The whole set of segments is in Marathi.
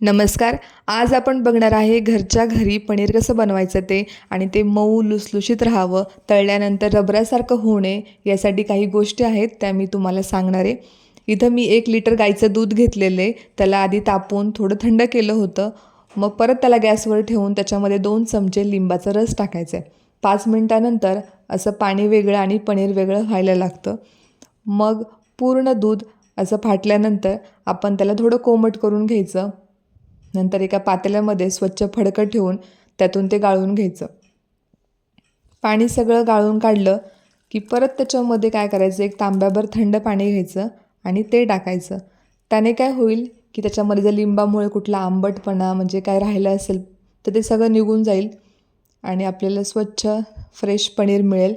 नमस्कार. आज आपण बघणार आहे घरच्या घरी पनीर कसं बनवायचं ते आणि ते मऊ लुसलुशीत राहावं तळल्यानंतर रबरासारखं होऊ नये यासाठी काही गोष्टी आहेत त्या मी तुम्हाला सांगणार आहे. इथं मी एक लिटर गाईचं दूध घेतलेले त्याला आधी तापवून थोडं थंड केलं होतं. मग परत त्याला गॅसवर ठेवून त्याच्यामध्ये दोन चमचे लिंबाचा रस टाकायचा आहे. पाच मिनटानंतर असं पाणी वेगळं आणि पनीर वेगळं व्हायला लागतं. मग पूर्ण दूध असं फाटल्यानंतर आपण त्याला थोडं कोमट करून घ्यायचं. नंतर एका पातेल्यामध्ये स्वच्छ फडकं ठेवून त्यातून ते गाळून घ्यायचं. पाणी सगळं गाळून काढलं की परत त्याच्यामध्ये काय करायचं? एक तांब्याभर थंड पाणी घ्यायचं आणि ते टाकायचं. त्याने काय होईल की त्याच्यामध्ये जर लिंबामुळे कुठला आंबटपणा म्हणजे काय राहिलं असेल तर ते सगळं निघून जाईल आणि आपल्याला स्वच्छ फ्रेश पनीर मिळेल.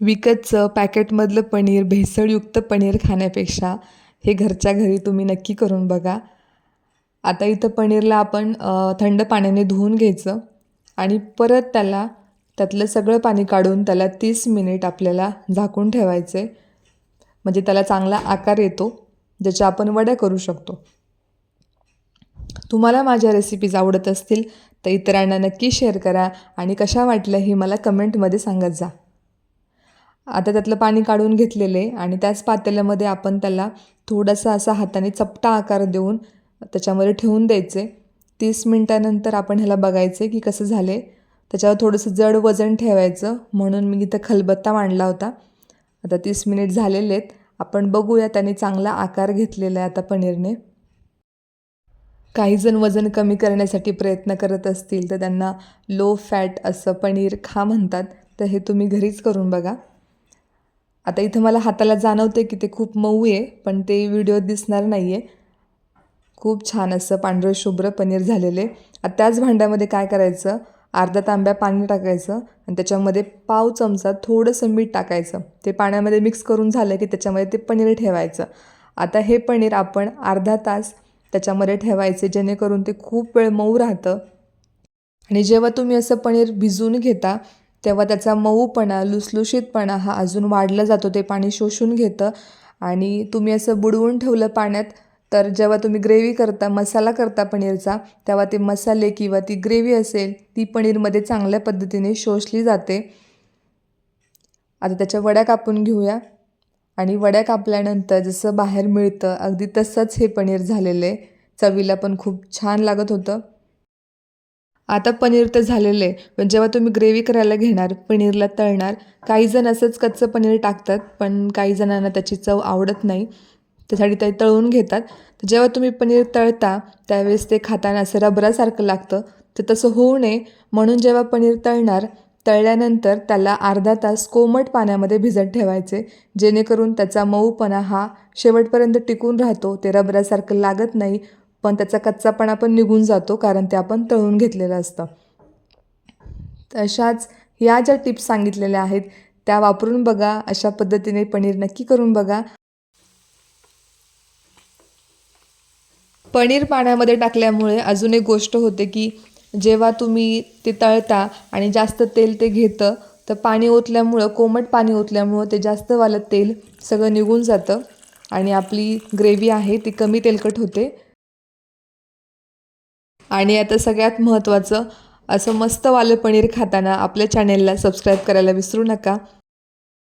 विकतचं पॅकेटमधलं पनीर भेसळयुक्त पनीर खाण्यापेक्षा हे घरच्या घरी तुम्ही नक्की करून बघा. आता इथं पनीरला आपण थंड पाण्याने धुवून घ्यायचं आणि परत त्याला त्यातलं सगळं पाणी काढून त्याला तीस मिनिट आपल्याला झाकून ठेवायचं आहे म्हणजे त्याला चांगला आकार येतो ज्याच्या आपण वड्या करू शकतो. तुम्हाला माझ्या रेसिपीज आवडत असतील तर इतरांना नक्की शेअर करा आणि कशा वाटल्या ही मला कमेंटमध्ये सांगत जा. आता त्यातलं पाणी काढून घेतलेले आणि त्याच पातेल्यामध्ये आपण त्याला थोडासा असा हाताने चपटा आकार देऊन त्याच्यामध्ये ठेवून द्यायचे. तीस मिनटानंतर आपण ह्याला बघायचे की कसं झाले. त्याच्यावर थोडंसं जड वजन ठेवायचं. म्हणून मी इथं खलबत्ता मांडला होता. आता तीस मिनिट झालेले आहेत. आपण बघूया त्याने चांगला आकार घेतलेला आहे आता पनीरने. काही जण वजन कमी करण्यासाठी प्रयत्न करत असतील तर त्यांना लो फॅट असं पनीर खा म्हणतात. तर हे तुम्ही घरीच करून बघा. आता इथं मला हाताला जाणवते की ते खूप मऊ आहे पण ते व्हिडिओत दिसणार नाही आहे खूप छान असं पांढरं शुभ्र पनीर झालेले. आता त्याच भांड्यामध्ये काय करायचं? अर्धा तांब्या पाणी टाकायचं आणि त्याच्यामध्ये पाव चमचा थोडंसं मीठ टाकायचं. ते पाण्यामध्ये मिक्स करून झालं की त्याच्यामध्ये ते पनीर ठेवायचं. आता हे पनीर आपण अर्धा तास त्याच्यामध्ये ठेवायचे जेणेकरून ते खूप वेळ मऊ राहतं. आणि जेव्हा तुम्ही असं पनीर भिजवून घेता तेव्हा त्याचा मऊपणा लुसलुशीतपणा हा अजून वाढला जातो. ते पाणी शोषून घेतं आणि तुम्ही असं बुडवून ठेवलं पाण्यात तर जेव्हा तुम्ही ग्रेव्ही करता मसाला करता पनीरचा तेव्हा ते मसाले किंवा ती ग्रेव्ही असेल ती पनीरमध्ये चांगल्या पद्धतीने शोषली जाते. आता त्याच्या वड्या कापून घेऊया. आणि वड्या कापल्यानंतर जसं बाहेर मिळतं अगदी तसंच हे पनीर झालेलं आहे. चवीला पण खूप छान लागत होतं. आता पनीर तर झालेलं आहे पण जेव्हा तुम्ही ग्रेव्ही करायला घेणार पनीरला तळणार काही जण असंच कच्चं पनीर टाकतात पण काही जणांना त्याची चव आवडत नाही. त्यासाठी ते तळून घेतात. तर जेव्हा तुम्ही पनीर तळता त्यावेळेस ते खाताना असं रबरासारखं लागतं. तर तसं होऊ नये. म्हणून जेव्हा पनीर तळणार तळल्यानंतर त्याला अर्धा तास कोमट पाण्यामध्ये भिजत ठेवायचे जेणेकरून त्याचा मऊपणा हा शेवटपर्यंत टिकून राहतो. ते रबरासारखं लागत नाही पण त्याचा कच्चापणा पण निघून जातो कारण ते आपण तळून घेतलेलं असतं. तशाच या ज्या टिप्स सांगितलेल्या आहेत त्या वापरून बघा. अशा पद्धतीने पनीर नक्की करून बघा. पनीर पाण्यामध्ये टाकल्यामुळे अजून एक गोष्ट होते की जेव्हा तुम्ही ते तळता आणि जास्त तेल ते घेतं तर पाणी ओतल्यामुळं कोमट पाणी ओतल्यामुळं ते जास्तवालं तेल सगळं निघून जातं आणि आपली ग्रेव्ही आहे ती कमी तेलकट होते. आणि आता सगळ्यात महत्त्वाचं असं मस्तवालं पनीर खाताना आपल्या चॅनेलला सबस्क्राईब करायला विसरू नका.